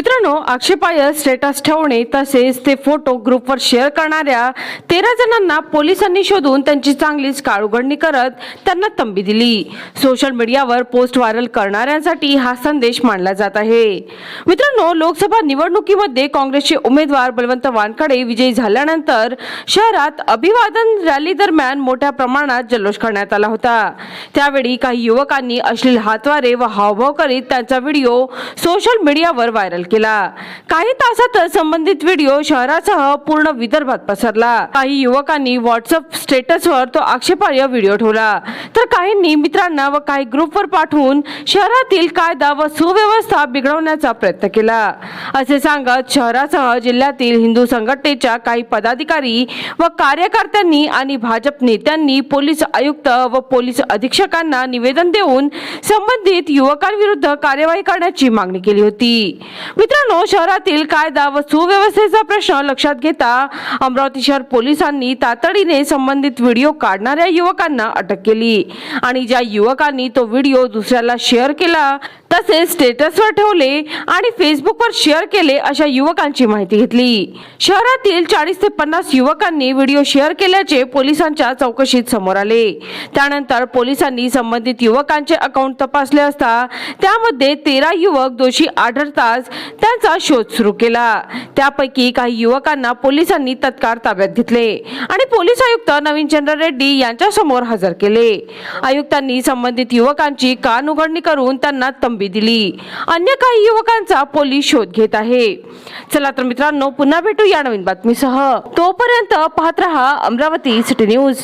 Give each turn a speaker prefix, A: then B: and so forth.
A: मित्रांनो आक्षेपाय स्टेटस ठेवणे तसेच ते फोटो ग्रुपवर शेअर करणाऱ्या तेरा जणांना पोलिसांनी शोधून त्यांची चांगलीच काळउघडणी करत त्यांना तंबी दिली. सोशल मीडियावर पोस्ट व्हायरल करणाऱ्यांसाठी हा संदेश मानला जात आहे. मित्रांनो लोकसभा निवडणुकीमध्ये काँग्रेसचे उमेदवार बलवंत वानखडे विजयी झाल्यानंतर शहरात अभिवादन रॅली दरम्यान मोठ्या प्रमाणात जल्लोष करण्यात आला होता. त्यावेळी काही युवकांनी अश्लील हातवारे व हावभाव करीत त्यांचा व्हिडिओ सोशल मीडियावर व्हायरल केला. काही तासातच संबंधित व्हिडिओ शहरासह पूर्ण विदर्भात पसरला. काही युवकांनी व्हॉट्सअप स्टेटसवर तो आक्षेपार्ह व्हिडिओ ठेवला. तर काहींनी मित्रांना व काही ग्रुपवर पाठवून शहरातील कायदा व सुव्यवस्था बिघडवण्याचा प्रयत्न केला. असे सांगत शहरासह जिल्ह्यातील हिंदू संघटनेच्या काही पदाधिकारी व कार्यकर्त्यांनी आणि भाजप नेत्यांनी पोलीस आयुक्त व पोलीस अधीक्षकांना निवेदन देऊन संबंधित युवकांविरुद्ध कार्यवाही करण्याची मागणी केली होती. मित्रांनो शहरातील कायदा व सुव्यवस्थेचा प्रश्न लक्षात घेता अमरावती शहर पोलिसांनी तातडीने संबंधित व्हिडिओ काढणाऱ्या युवकांना अटक केली. आणि ज्या युवकांनी तो व्हिडिओ दुसऱ्याला शेअर केला तसेच स्टेटसवर ठेवले आणि फेसबुकवर शेअर केले अशा युवकांची माहिती घेतली. शहरातील चाळीस ते पन्नास युवकांनी व्हिडिओ शेअर केल्याचे पोलिसांच्या चौकशीत समोर आले. त्यानंतर पोलिसांनी संबंधित युवकांचे अकाउंट तपासले असता त्यामध्ये तेरा युवक दोषी आढळताच त्यांचा शोध सुरू केला. त्यापैकी काही युवकांना पोलिसांनी तत्काळ ताब्यात घेतले आणि पोलीस आयुक्त नवीन चंद्र रेड्डी यांच्या समोर हजर केले. आयुक्तांनी संबंधित युवकांची कान उघडणी करून त्यांना तंबी दिली. अन्य काही युवकांचा पोलीस शोध घेत आहे. चला तर मित्रांनो पुन्हा भेटू या नवीन बातमीसह. तोपर्यंत पाहत रहा अमरावती सिटी न्यूज.